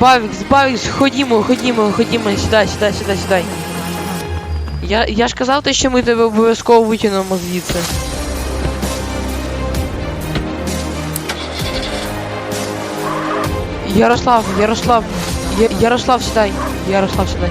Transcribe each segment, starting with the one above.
Бавікс, Бавікс, ходімо, ходімо, ходімо, сідай, сідай, сідай, сідай. Я, я ж казав те, що ми тебе обов'язково витягнемо звідси. Ярослав, Ярослав, Я- Ярослав, сідай, Ярослав, сідай.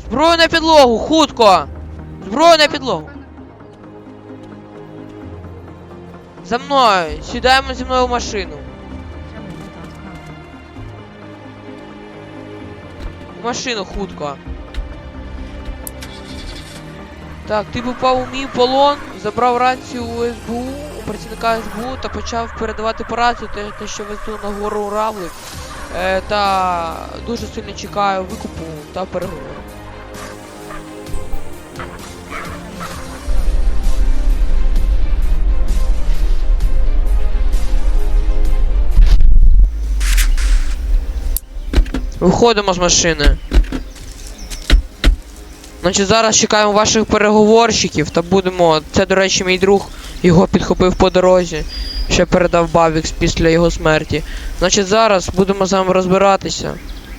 Зброю на підлогу, хутко! Зброю на підлогу. За мною, сідаємо зі мною в машину. В машину хутко. Так, ти попав у мій полон, забрав рацію у СБУ, у працівника СБУ та почав передавати по рацію те, те що везу на гору Равлик. Е, та дуже сильно чекаю викупу та переговору. Виходимо з машини. Значить, зараз чекаємо ваших переговорщиків та будемо. Це, до речі, мій друг його підхопив по дорозі, ще передав Бавікс після його смерті. Значить, зараз будемо з вами розбиратися,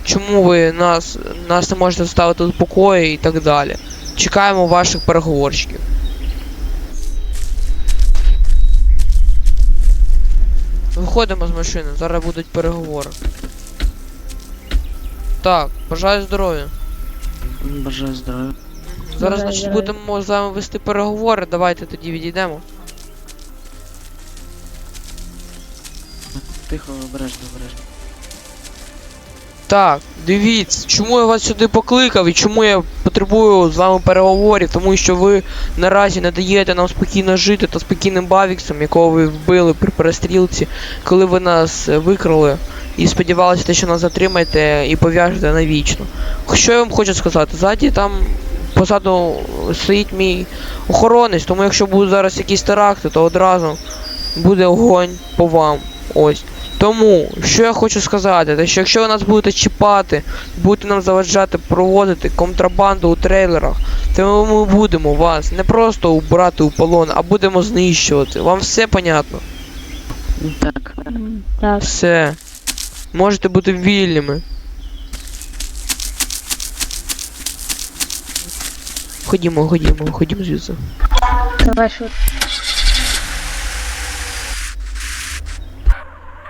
чому ви нас, нас не можете ставити в покої і так далі. Чекаємо ваших переговорщиків. Виходимо з машини, зараз будуть переговори. Так, бажаю здоров'я. Бажаю здоров'я. Зараз, значить, будемо з вами вести переговори. Давайте тоді відійдемо. Тихо, обережно, обережно. Так, дивіться, чому я вас сюди покликав і чому я потребую з вами переговорів, тому що ви наразі не даєте нам спокійно жити та спокійним Бавіксом, якого ви вбили при перестрілці, коли ви нас е, викрали і сподівалися, що нас затримаєте і пов'яжете навічно. Що я вам хочу сказати? Ззаді там позаду стоїть мій охоронець, тому якщо будуть зараз якісь теракти, то одразу буде огонь по вам. Ось. Тому, що я хочу сказати, те, що якщо ви нас будете чіпати, будете нам заважати проводити контрабанду у трейлерах, то ми будемо вас не просто убрати у полон, а будемо знищувати. Вам все понятно? Так, Так, Все. Можете бути вільними. Ходімо, ходімо, ходімо звідси. давай шут.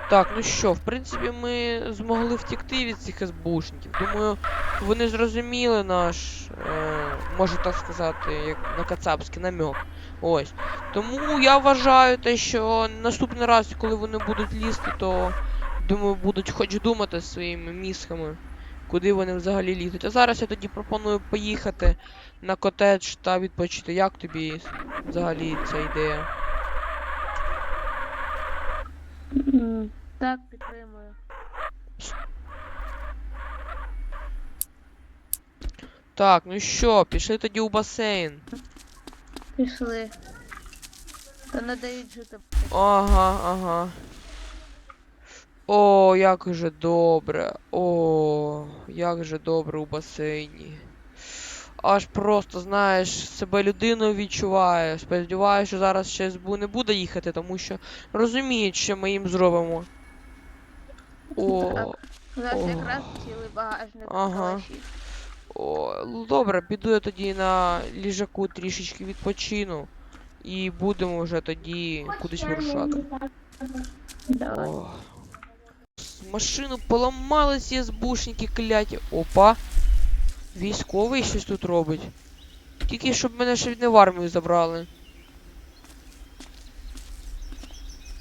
Так, ну що, в принципі, ми змогли втекти від цих СБУшників. Думаю, вони зрозуміли наш, е, можу так сказати, як на кацапський намек. Ось. Тому я вважаю те, що наступний раз, коли вони будуть лізти, то думаю, будуть хоч думати своїми мізками, куди вони взагалі лізуть. А зараз я тоді пропоную поїхати на котедж та відпочити. Як тобі взагалі ця ідея? Так, підтримую. Так, ну що, пішли тоді у басейн. Пішли. Та не дають жити. Ага, ага. О, як же добре. О, як же добре у басейні. Аж просто, знаєш, себе людиною відчуваєш. Сподіваюся, що зараз ще СБУ не буде їхати, тому що розуміють, що ми їм зробимо. О, Так. У нас О. якраз цілий багажник Ага. калашів. о, ну добре, піду я тоді на ліжаку трішечки відпочину. І будемо вже тоді кудись вирушати. Давай. О. Машину поламали ці СБУшники кляті. Опа. Військовий щось тут робить. Тільки щоб мене ще не в армію забрали.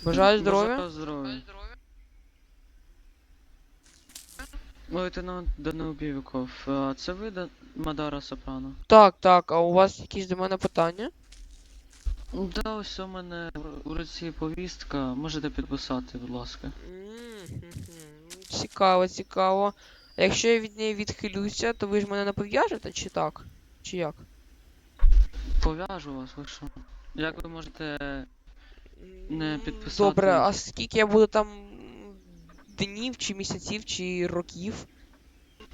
Бажаю здоров'я. Бажаю здоров'я. Лейтенант Данил Бівіков, а це ви Да- Мадара Сопрано? Так, так, а у вас якісь до мене питання? Да, ось у мене у руці повістка, можете підписати, будь ласка. Цікаво, цікаво. А якщо я від неї відхилюся, то ви ж мене не пов'яжете, чи так? Чи як? Пов'яжу вас, ви що? Як ви можете. Не підписати. Добре, а скільки я буду там днів, чи місяців, чи років?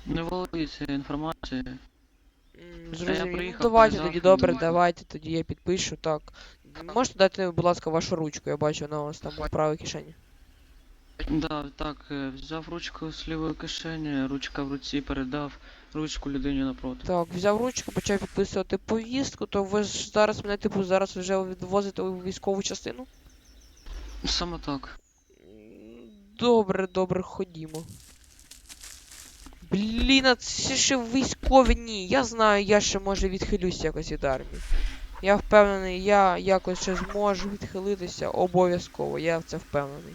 Не володіться інформацією. М, Зрозумів. Ну, давайте тоді, заходом. добре, давайте тоді я підпишу, так. Можете дати, будь ласка, вашу ручку, я бачу, вона у вас там в правій кишені. Да, так, е, взяв ручку з лівої кишені, ручка в руці передав ручку людині напроти. Так, взяв ручку, почав підписувати повістку, то ви ж зараз мене, типу, зараз вже відвозите у військову частину? Саме так. Добре, добре, ходімо. Блін, а це ще військові ні. Я знаю, я ще може відхилюсь якось від армії. Я впевнений, я якось ще зможу відхилитися обов'язково, я в це впевнений.